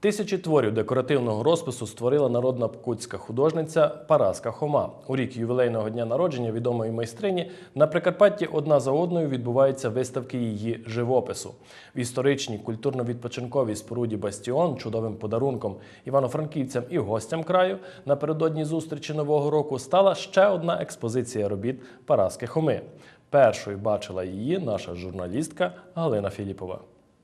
Тисячі творів декоративного розпису створила народна покутська художниця Параска Хома. У рік ювілейного дня народження відомої майстрині на Прикарпатті одна за одною відбуваються виставки її живопису. В історичній культурно-відпочинковій споруді Бастіон чудовим подарунком івано-франківцям і гостям краю напередодні зустрічі нового року стала ще одна експозиція робіт Параски Хоми. Першою бачила її наша журналістка Галина Філіпова.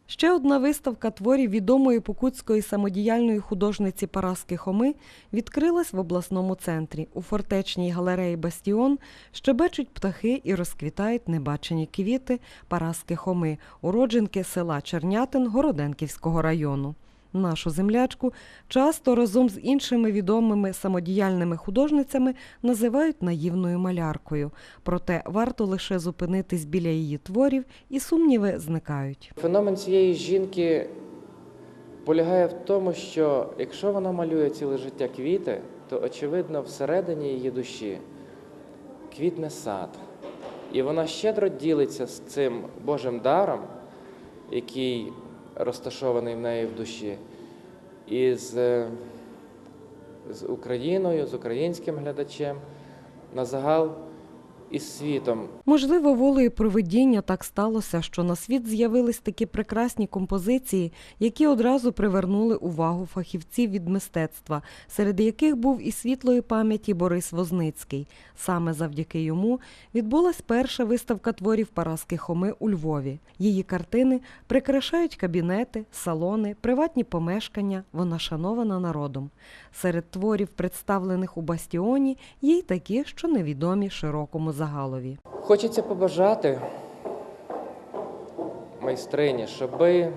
Ще одна виставка творів відомої покутської самодіяльної художниці Параски Хоми відкрилась в обласному центрі. У фортечній галереї Бастіон щебечуть птахи і розквітають небачені квіти Параски Хоми, уродженки села Чернятин Городенківського району. Нашу землячку часто разом з іншими відомими самодіяльними художницями називають наївною маляркою. Проте варто лише зупинитись біля її творів, і сумніви зникають. Феномен цієї жінки полягає в тому, що якщо вона малює ціле життя квіти, то очевидно всередині її душі квітне сад. І вона щедро ділиться з цим Божим даром, який розташований в неї в душі, і з, з Україною, з українським глядачем, на загал із світом. Можливо, волею провидіння так сталося, що на світ з'явились такі прекрасні композиції, які одразу привернули увагу фахівців від мистецтва, серед яких був і світлої пам'яті Борис Возницький. Саме завдяки йому відбулась перша виставка творів Параски Хоми у Львові. Її картини прикрашають кабінети, салони, приватні помешкання. Вона шанована народом. Серед творів, представлених у бастіоні, є й такі, що невідомі широкому загалові. Хочеться побажати майстрині, щоби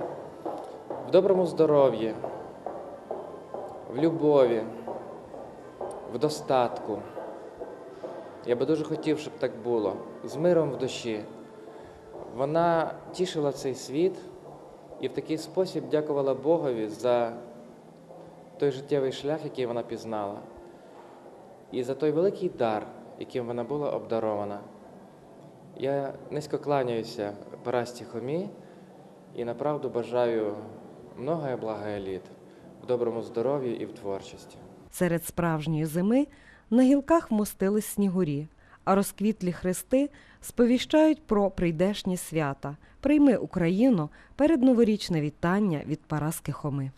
в доброму здоров'ї, в любові, в достатку. Я би дуже хотів, щоб так було, з миром в душі. Вона тішила цей світ і в такий спосіб дякувала Богові за той життєвий шлях, який вона пізнала, і за той великий дар, яким вона була обдарована. Я низько кланяюся Парасті Хомі і направду бажаю много і благо літ в доброму здоров'ї і в творчості. Серед справжньої зими на гілках вмостились снігурі, а розквітлі хрести сповіщають про прийдешні свята. Прийми Україну перед новорічне вітання від Параски Хоми.